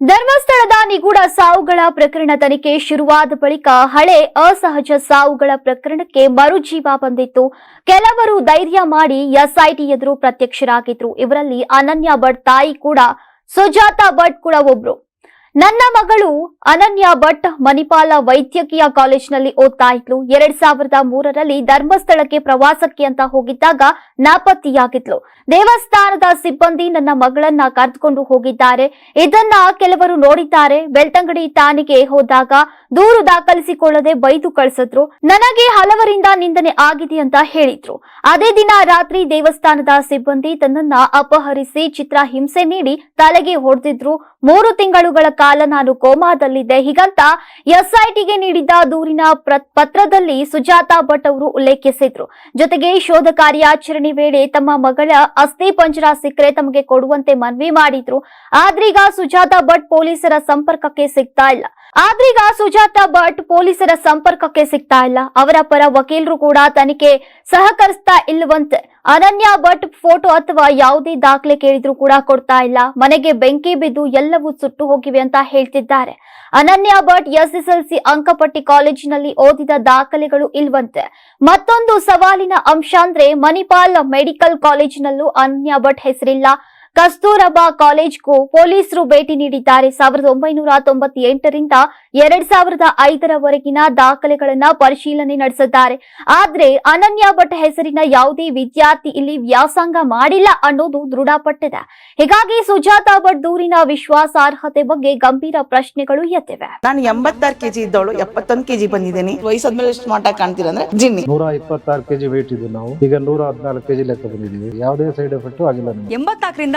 ಧರ್ಮಸ್ಥಳದ ನಿಗೂಢ ಸಾವುಗಳ ಪ್ರಕರಣ ತನಿಖೆ ಶುರುವಾದ ಬಳಿಕ ಹಳೆ ಅಸಹಜ ಸಾವುಗಳ ಪ್ರಕರಣಕ್ಕೆ ಮರುಜೀವ ಬಂದಿತ್ತು. ಕೆಲವರು ಧೈರ್ಯ ಮಾಡಿ ಎಸ್ಐಟಿ ಎದುರು ಪ್ರತ್ಯಕ್ಷರಾಗಿದ್ರು. ಇವರಲ್ಲಿ ಅನನ್ಯ ಭಟ್ ತಾಯಿ ಕೂಡ, ಸುಜಾತಾ ಭಟ್ ಕೂಡ ಒಬ್ರು. ನನ್ನ ಮಗಳು ಅನನ್ಯ ಭಟ್ ಮಣಿಪಾಲ ವೈದ್ಯಕೀಯ ಕಾಲೇಜಿನಲ್ಲಿ ಓದ್ತಾ ಇದ್ಲು. ಎರಡ್ ಸಾವಿರದ ಮೂರರಲ್ಲಿ ಧರ್ಮಸ್ಥಳಕ್ಕೆ ಪ್ರವಾಸಕ್ಕೆ ಅಂತ ಹೋಗಿದ್ದಾಗ ನಾಪತ್ತೆಯಾಗಿದ್ಲು. ದೇವಸ್ಥಾನದ ಸಿಬ್ಬಂದಿ ನನ್ನ ಮಗಳನ್ನ ಕರೆದುಕೊಂಡು ಹೋಗಿದ್ದಾರೆ. ಇದನ್ನ ಕೆಲವರು ನೋಡಿದ್ದಾರೆ. ಬೆಳ್ತಂಗಡಿ ಠಾಣೆಗೆ ಹೋದಾಗ ದೂರು ದಾಖಲಿಸಿಕೊಳ್ಳದೆ ಬೈದು ಕಳಿಸಿದ್ರು. ನನಗೆ ಹಲವರಿಂದ ನಿಂದನೆ ಆಗಿದೆ ಅಂತ ಹೇಳಿದ್ರು. ಅದೇ ದಿನ ರಾತ್ರಿ ದೇವಸ್ಥಾನದ ಸಿಬ್ಬಂದಿ ತನ್ನನ್ನ ಅಪಹರಿಸಿ ಚಿತ್ರ ಹಿಂಸೆ ನೀಡಿ ತಲೆಗೆ ಹೊಡೆದಿದ್ರು. ಮೂರು ತಿಂಗಳುಗಳ ನಾನು ಕೋಮಾದಲ್ಲಿದ್ದೆ. ಹೀಗಂತ ಎಸ್ಐಟಿಗೆ ನೀಡಿದ್ದ ದೂರಿನ ಪತ್ರದಲ್ಲಿ ಸುಜಾತಾ ಭಟ್ ಅವರು ಉಲ್ಲೇಖಿಸಿದ್ರು. ಜೊತೆಗೆ ಶೋಧ ಕಾರ್ಯಾಚರಣೆ ವೇಳೆ ತಮ್ಮ ಮಗಳ ಅಸ್ಥಿ ಪಂಜರ ಸಿಕ್ಕರೆ ತಮಗೆ ಕೊಡುವಂತೆ ಮನವಿ ಮಾಡಿದ್ರು. ಆದ್ರೀಗ ಸುಜಾತಾ ಭಟ್ ಪೊಲೀಸರ ಸಂಪರ್ಕಕ್ಕೆ ಸಿಗ್ತಾ ಇಲ್ಲ. ಆದ್ರೀಗ ಸುಜಾತಾ ಭಟ್ ಪೊಲೀಸರ ಸಂಪರ್ಕಕ್ಕೆ ಸಿಗ್ತಾ ಇಲ್ಲ. ಅವರ ಪರ ವಕೀಲರು ಕೂಡ ತನಿಖೆ ಸಹಕರಿಸ್ತಾ ಇಲ್ಲವಂತೆ ಅನನ್ಯ ಭಟ್ ಫೋಟೋ ಅಥವಾ ಯಾವುದೇ ದಾಖಲೆ ಕೇಳಿದ್ರು ಕೂಡ ಕೊಡ್ತಾ ಇಲ್ಲ. ಮನೆಗೆ ಬೆಂಕಿ ಬಿದ್ದು ಎಲ್ಲವೂ ಸುಟ್ಟು ಹೋಗಿವೆ ಅಂತ ಹೇಳ್ತಿದ್ದಾರೆ. ಅನನ್ಯ ಭಟ್ ಎಸ್ಎಸ್ಎಲ್ಸಿ ಅಂಕಪಟ್ಟಿ ಕಾಲೇಜಿನಲ್ಲಿ ಓದಿದ ದಾಖಲೆಗಳು ಇಲ್ವಂತೆ. ಮತ್ತೊಂದು ಸವಾಲಿನ ಅಂಶ ಅಂದ್ರೆ ಮಣಿಪಾಲ್ ಮೆಡಿಕಲ್ ಕಾಲೇಜಿನಲ್ಲೂ ಅನನ್ಯ ಭಟ್ ಹೆಸರಿಲ್ಲ. ಕಸ್ತೂರಬಾ ಕಾಲೇಜ್ಗೂ ಪೊಲೀಸರು ಭೇಟಿ ನೀಡಿದ್ದಾರೆ. ಸಾವಿರದ ಒಂಬೈನೂರ ತೊಂಬತ್ತೆಂಟರಿಂದ ಎರಡ್ ಸಾವಿರದ ಐದರವರೆಗಿನ ದಾಖಲೆಗಳನ್ನ ಪರಿಶೀಲನೆ ನಡೆಸಿದ್ದಾರೆ. ಆದ್ರೆ ಅನನ್ಯ ಭಟ್ ಹೆಸರಿನ ಯಾವುದೇ ವಿದ್ಯಾರ್ಥಿ ಇಲ್ಲಿ ವ್ಯಾಸಂಗ ಮಾಡಿಲ್ಲ ಅನ್ನೋದು ದೃಢಪಟ್ಟಿದೆ. ಹೀಗಾಗಿ ಸುಜಾತಾ ಭಟ್ ದೂರಿನ ವಿಶ್ವಾಸಾರ್ಹತೆ ಬಗ್ಗೆ ಗಂಭೀರ ಪ್ರಶ್ನೆಗಳು ಎತ್ತಿವೆ ನಾನು ಎಂಬತ್ತಾರು ಕೆಜಿ ಇದ್ದವಳು ಎಪ್ಪತ್ತೊಂದು ಕೆಜಿ ಬಂದಿದ್ದೀನಿ. ವಯಸ್ಸಾದ್ಮೇಲೆ ಸ್ಮಾರ್ಟ್ ಆಗಿ ಕಾಣ್ತೀರ ಅಂದ್ರೆ ಜಿನ್ನಿ. ನೂರ ಇಪ್ಪತ್ತಾರು ಕೆಜಿ ವೇಟ್ ಇದ್ದು ನಾವು. ಈಗ ನೂರ ಹದಿನಾಲ್ಕು ಕೆಜಿ ಲೆಕ್ಕ ಬಂದಿದ್ದೀವಿ. ಯಾವುದೇ ಸೈಡ್ ಎಫೆಕ್ಟ್ ಆಗಿಲ್ಲ ಎಂಬತ್ನಾಲ್ಕರಿಂದ